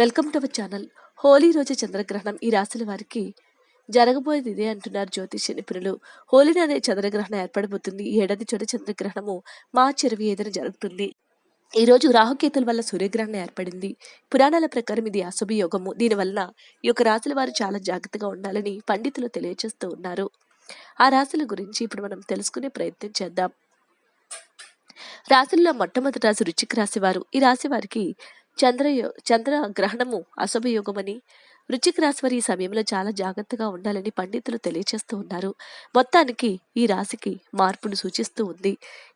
Welcome to our channel Holi రోజు చంద్రగ్రహణం ఈ రాశుల వారికి జరగబోయేది ఇదే అంటున్నారు జ్యోతిష నిపుణులు. హోలీ అనే చంద్రగ్రహణం ఏర్పడబోతుంది. ఈ ఏడాది చోట చంద్రగ్రహణము మార్చి ఇరవై ఐదున జరుగుతుంది. ఈ రోజు రాహుకేతుల వల్ల సూర్యగ్రహణం ఏర్పడింది. పురాణాల ప్రకారం ఇది అశుభ యోగము. దీనివల్ల ఈ యొక్క రాశుల వారు చాలా జాగ్రత్తగా ఉండాలని పండితులు తెలియజేస్తూ ఉన్నారు. ఆ రాశుల గురించి ఇప్పుడు మనం తెలుసుకునే ప్రయత్నం చేద్దాం. రాశుల్లో మొట్టమొదటి రాశి రుచిక రాశి వారు. ఈ రాశి వారికి చంద్ర చంద్ర గ్రహణము అశుభ యోగమని వృచ్చిక రాశి వారి ఈ సమయంలో చాలా జాగ్రత్తగా ఉండాలని పండితులు తెలియచేస్తూ ఉన్నారు. మొత్తానికి ఈ రాశికి మార్పును సూచిస్తూ ఉంది.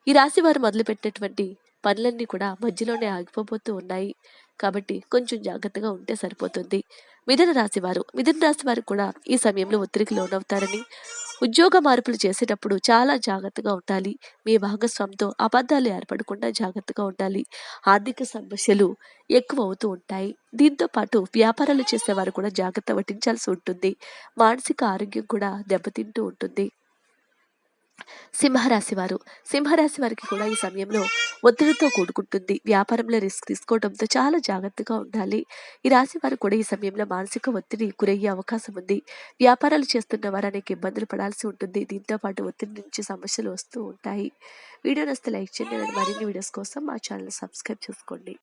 ఈ రాశి వారు మొదలుపెట్టినటువంటి పనులన్నీ కూడా మధ్యలోనే ఆగిపోబోతూ ఉన్నాయి. కాబట్టి కొంచెం జాగ్రత్తగా ఉంటే సరిపోతుంది. మిథున రాశి వారు మిథున రాశి వారు కూడా ఈ సమయంలో ఒత్తిడికి లోనవుతారని ఉద్యోగ మార్పులు చేసేటప్పుడు చాలా జాగ్రత్తగా ఉండాలి. మీ భాగస్వామితో అబద్ధాలు ఏర్పడకుండా జాగ్రత్తగా ఉండాలి. ఆర్థిక సమస్యలు ఎక్కువ అవుతూ ఉంటాయి. దీంతో పాటు వ్యాపారాలు చేసేవారు కూడా జాగ్రత్త వహించాల్సి ఉంటుంది. మానసిక ఆరోగ్యం కూడా దెబ్బతింటూ ఉంటుంది. సింహరాశి వారు సింహరాశి వారికి కూడా ఈ సమయంలో ఒత్తిడితో కూడుకుంటుంది. వ్యాపారంలో రిస్క్ తీసుకోవడంతో చాలా జాగ్రత్తగా ఉండాలి. ఈ రాశి వారు కూడా ఈ సమయంలో మానసిక ఒత్తిడి గురయ్యే అవకాశం ఉంది. వ్యాపారాలు చేస్తున్న వారు అనేక ఇబ్బందులు పడాల్సి ఉంటుంది. దీంతో పాటు ఒత్తిడి నుంచి సమస్యలు వస్తూ ఉంటాయి. వీడియో నస్తే లైక్ చేయండి. మరిన్ని వీడియోస్ కోసం మా ఛానల్ సబ్స్క్రైబ్ చేసుకోండి.